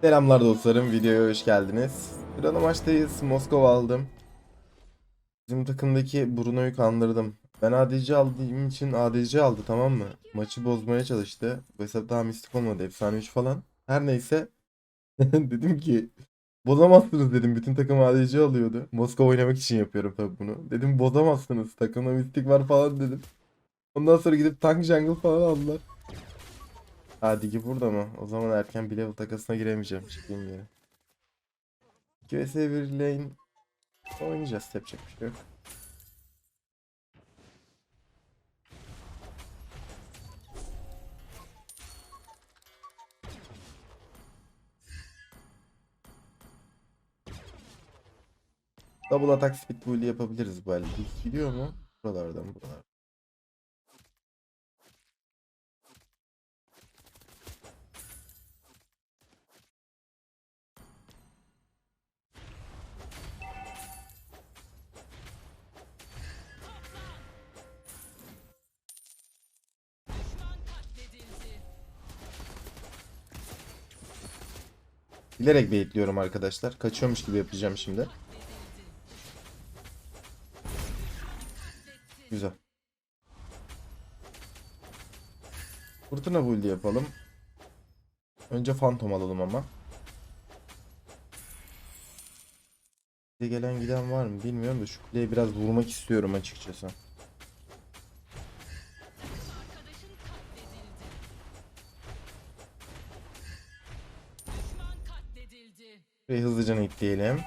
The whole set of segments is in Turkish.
Selamlar dostlarım, videoya hoş geldiniz. Ana maçtayız, Moskova aldım. Bizim takımdaki Bruno'yu kandırdım. Ben ADC aldığım için ADC aldı tamam mı? Maçı bozmaya çalıştı. Bu hesap daha mistik olmadı, efsane 3 falan. Her neyse. Dedim ki bozamazsınız dedim. Bütün takım ADC alıyordu. Moskova oynamak için yapıyorum tabii bunu. Dedim bozamazsınız. Takımda mistik var falan dedim. Ondan sonra gidip tank jungle falan aldılar. Ha Digi burada mı? O zaman erken bir level takasına giremeyeceğim. Çıkayım geri. 2 vs 1 lane oynayacağız. Yapacak bir şey yok. Double attack speed build yapabiliriz bu elde. Gidiyor mu? Buralardan buralar. Bilerek baitliyorum arkadaşlar. Kaçıyormuş gibi yapacağım şimdi. Güzel. Fırtına build yapalım. Önce Phantom alalım ama. Gelen giden var mı bilmiyorum da şu kuleye biraz vurmak istiyorum açıkçası. Ve hızlıca itleyelim.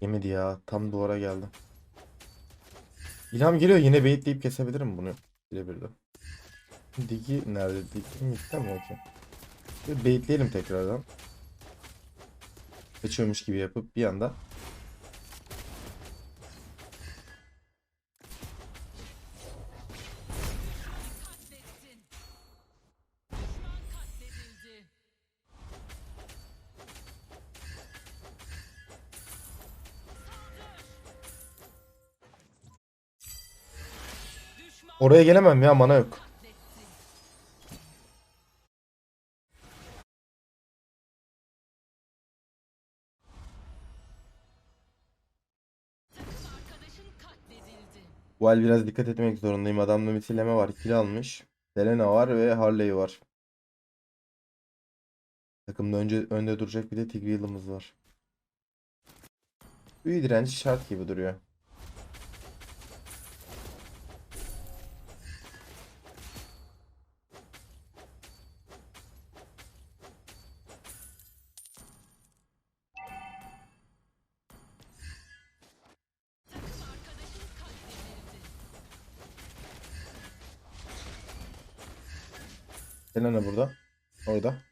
Yemedi ya. Tam duvara geldi. İlham geliyor. Yine baitleyip kesebilirim bunu. Birebir de. Digi nerede? Digi mitte mi okey? Bir Baitleyelim tekrardan. Kaçıyormuş gibi yapıp bir anda. Oraya gelemem ya mana yok. Bu el biraz dikkat etmek zorundayım. Adamda misilleme var. Kill almış. Selena var ve Harley var. Takımda önce önde duracak bir de Tigreal'ımız var. Büyü direnci şart gibi duruyor. Selena burada. Orada.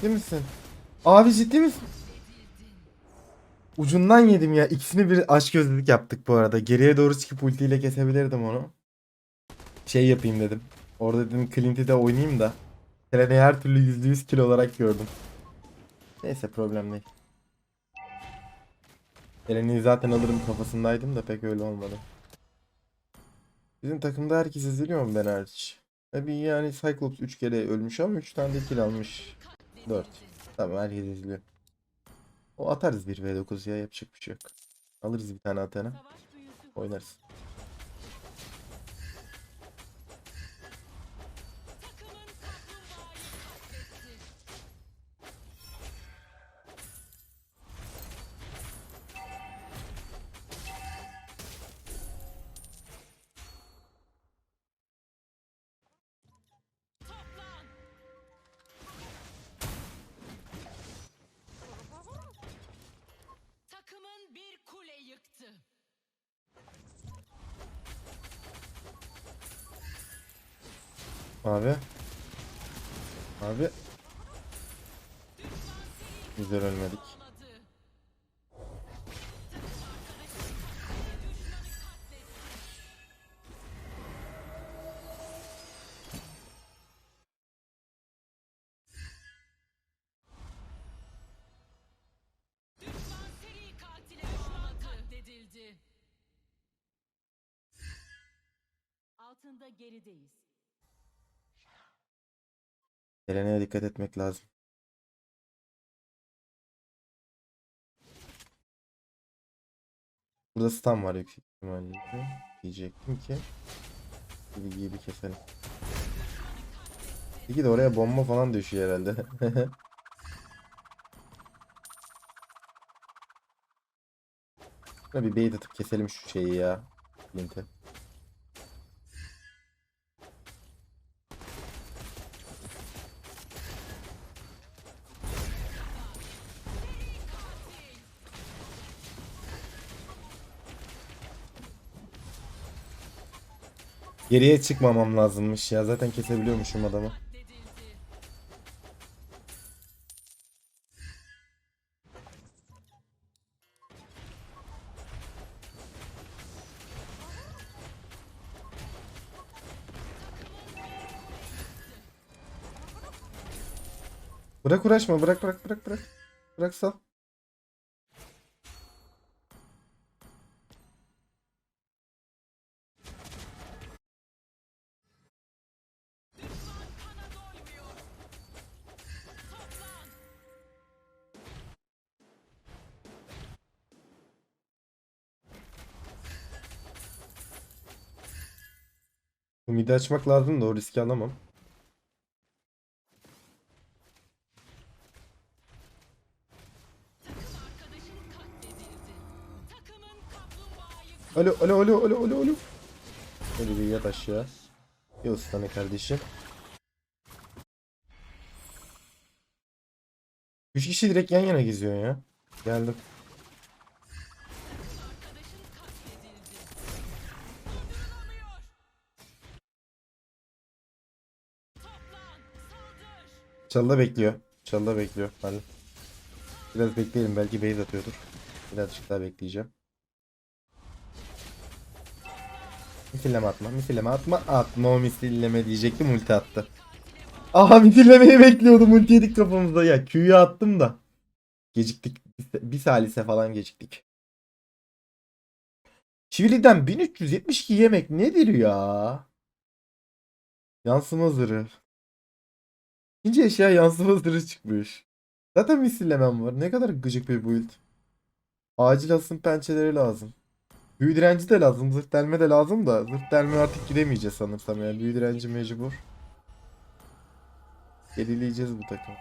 Ciddi misin? Abi ciddi misin? Ucundan yedim ya. İkisini bir aşk gözlülük yaptık bu arada. Geriye doğru çıkıp ultiyle kesebilirdim onu. Şey yapayım dedim. Orada dedim Clint'i de oynayayım da. Selena'yı her türlü %100 kill olarak gördüm. Neyse problem değil. Geleneği zaten alırım kafasındaydım da pek öyle olmadı. Bizim takımda herkes eziliyor mu ben hariç? Tabii yani Cyclops 3 kere ölmüş ama 3 tane de kill almış. 4. Tamam herkes eziliyor. O atarız 1v9 ya yapacak bir şey yok. Alırız bir tane atana. Oynarız. Abi. Abi. Güzel ölmedik. Olmadı. Takım Geleneğe dikkat etmek lazım. Burada stun var yüksek ihtimalle. Diyecektim ki. Bilgiyi bir keselim. İki de oraya bomba falan düşüyor herhalde. Bir bait atıp keselim şu şeyi ya. Lint'i. Geriye çıkmamam lazımmış ya. Zaten kesebiliyormuşum adamı. Bırak uğraşma. Bırak bırak bırak bırak. Bırak sal. Midi açmak lazım da o riski alamam. Alo alo alo alo alo alo. Hadi bir yat aşağı. Bir ıslanı kardeşim. Üç kişi direkt yan yana geziyor ya. Geldim. Çalıda bekliyor. Çalıda bekliyor. Ben biraz bekleyelim. Belki base atıyordur. Birazcık daha bekleyeceğim. Misilleme atma. Misilleme atma. Atma o misilleme diyecektim. Ulti attı. Aha misillemeyi bekliyordum. Ulti yedik kafamızda. Ya Q'yu attım da. Geciktik. Bir- salise falan geciktik. Çivili'den 1372 yemek nedir ya? Yansıma zırhı. İkinci eşya yansıma zırhı çıkmış. Zaten misillemem var. Ne kadar gıcık bir build. Acil asım pençeleri lazım. Büyü direnci de lazım. Zırh delme de lazım da. Zırh delme artık gidemeyeceğiz sanırsam yani. Büyü direnci mecbur. Gerileyeceğiz bu takım.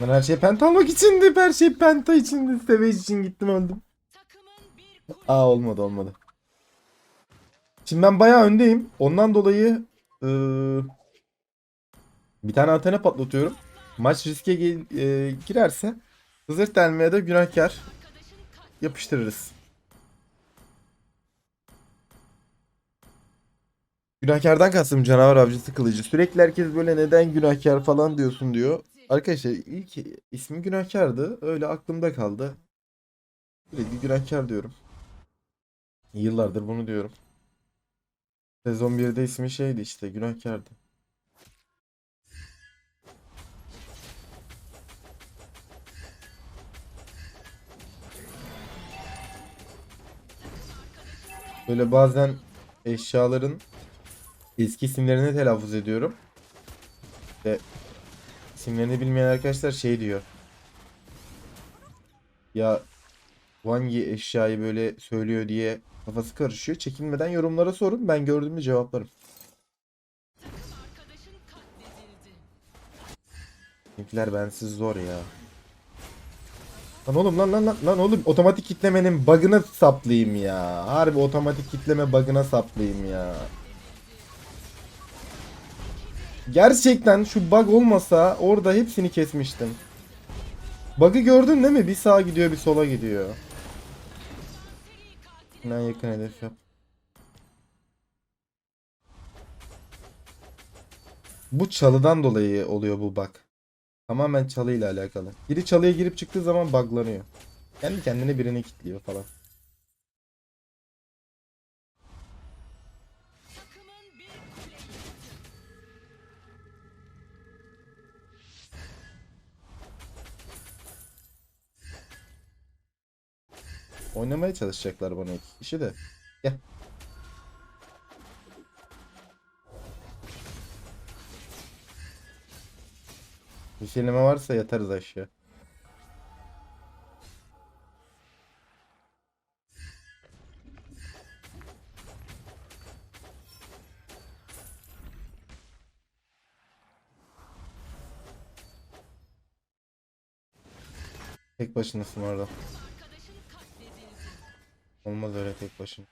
Ben her şey penta almak içindi. Her şey penta içindi. Savage için gittim öldüm. Aa olmadı olmadı. Şimdi ben bayağı öndeyim. Ondan dolayı eee, bir tane antene patlatıyorum. Maç riske eee, girerse Hızır delmeye de günahkar yapıştırırız. Günahkardan kastım canavar avcısı kılıcı. Sürekli herkes böyle neden günahkar falan diyorsun diyor. Arkadaşlar ilk ismi günahkardı. Öyle aklımda kaldı. Sürekli günahkar diyorum. Yıllardır bunu diyorum. Sezon 1'de ismi şeydi işte günahkardı. Böyle bazen eşyaların eski isimlerini telaffuz ediyorum. Ve isimlerini bilmeyen arkadaşlar şey diyor. Ya hangi eşyayı böyle söylüyor diye kafası karışıyor. Çekinmeden yorumlara sorun. Ben gördüğümü cevaplarım. Bizimkiler bensiz zor ya. Lan oğlum lan lan lan lan oğlum otomatik kitlemenin bug'ına saplayayım ya. Harbi otomatik kitleme bug'ına saplayayım ya. Gerçekten şu bug olmasa orada hepsini kesmiştim. Bug'ı gördün değil mi? Bir sağa gidiyor bir sola gidiyor. Ben yakın hedef yap. Bu çalıdan dolayı oluyor bu bug. Tamamen çalıyla alakalı. Biri çalıya girip çıktığı zaman buglanıyor. Kendi kendine birini kilitliyor falan. Oynamaya çalışacaklar bana iki de. Gel. Bir şeyleme varsa yatarız aşağı. Tek başınasın orada. Olmaz öyle tek başına.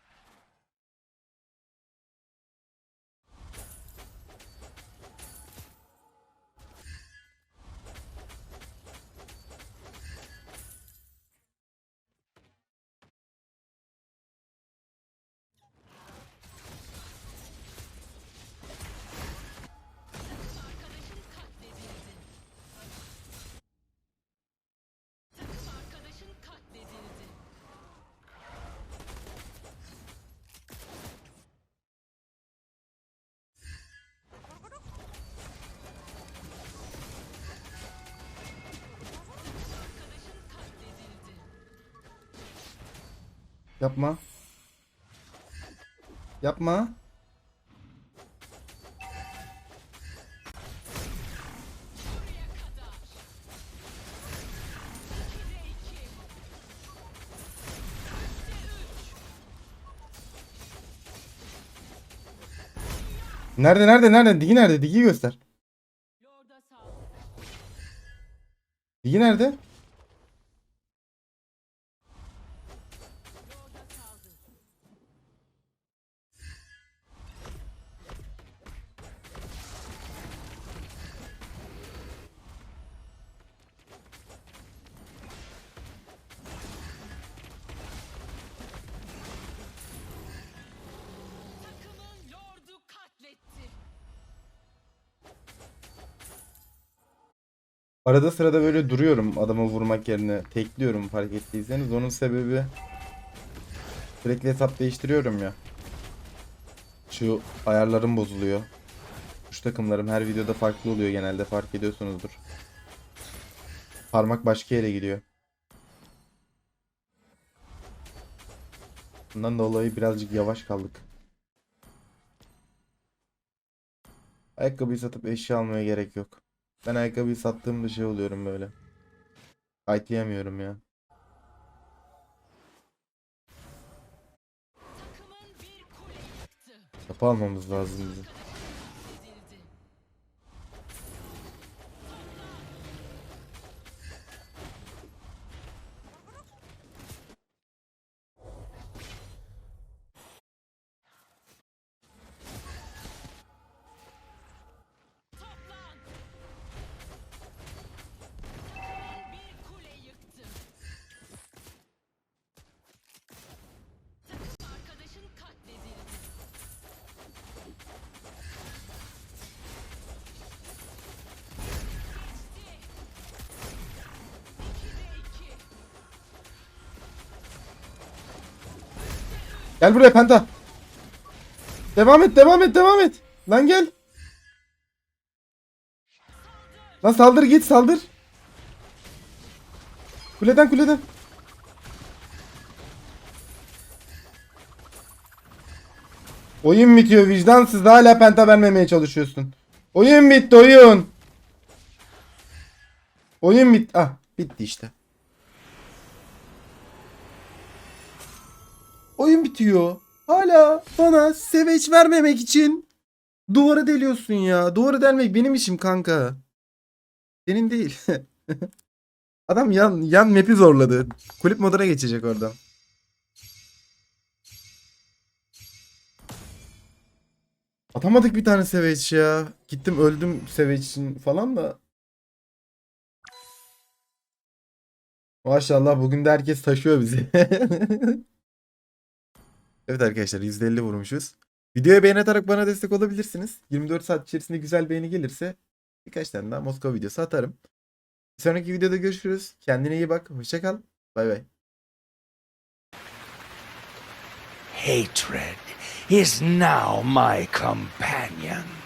Yapma. Yapma. Nerede nerede nerede? Digi nerede? Digi göster. Digi nerede? Arada sırada böyle duruyorum adamı vurmak yerine. Tekliyorum fark ettiyseniz. Onun sebebi sürekli hesap değiştiriyorum ya. Şu ayarlarım bozuluyor. Şu takımlarım her videoda farklı oluyor genelde fark ediyorsunuzdur. Parmak başka yere gidiyor. Bundan dolayı birazcık yavaş kaldık. Ayakkabıyı satıp eşya almaya gerek yok. Ben ayakkabıyı sattığımda şey oluyorum böyle. Fightlayamıyorum ya. Kapı almamız lazım bizim. Gel buraya Penta. Devam et, devam et, devam et. Lan gel. Lan saldır git saldır. Kuleden kuleden. Oyun bitiyor vicdansız hala penta vermemeye çalışıyorsun. Oyun bitti oyun. Oyun bitti. Ah bitti işte. Oyun bitiyor. Hala bana seveç vermemek için duvara deliyorsun ya. Duvara delmek benim işim kanka. Senin değil. Adam yan yan map'i zorladı. Kulüp moduna geçecek oradan. Atamadık bir tane Savage ya. Gittim öldüm Savage için falan da. Maşallah bugün de herkes taşıyor bizi. evet arkadaşlar %50 vurmuşuz. Videoya beğen atarak bana destek olabilirsiniz. 24 saat içerisinde güzel beğeni gelirse birkaç tane daha Moskova videosu atarım. Bir sonraki videoda görüşürüz. Kendine iyi bak. Hoşça kal. Bay bay. Hatred is now my companion.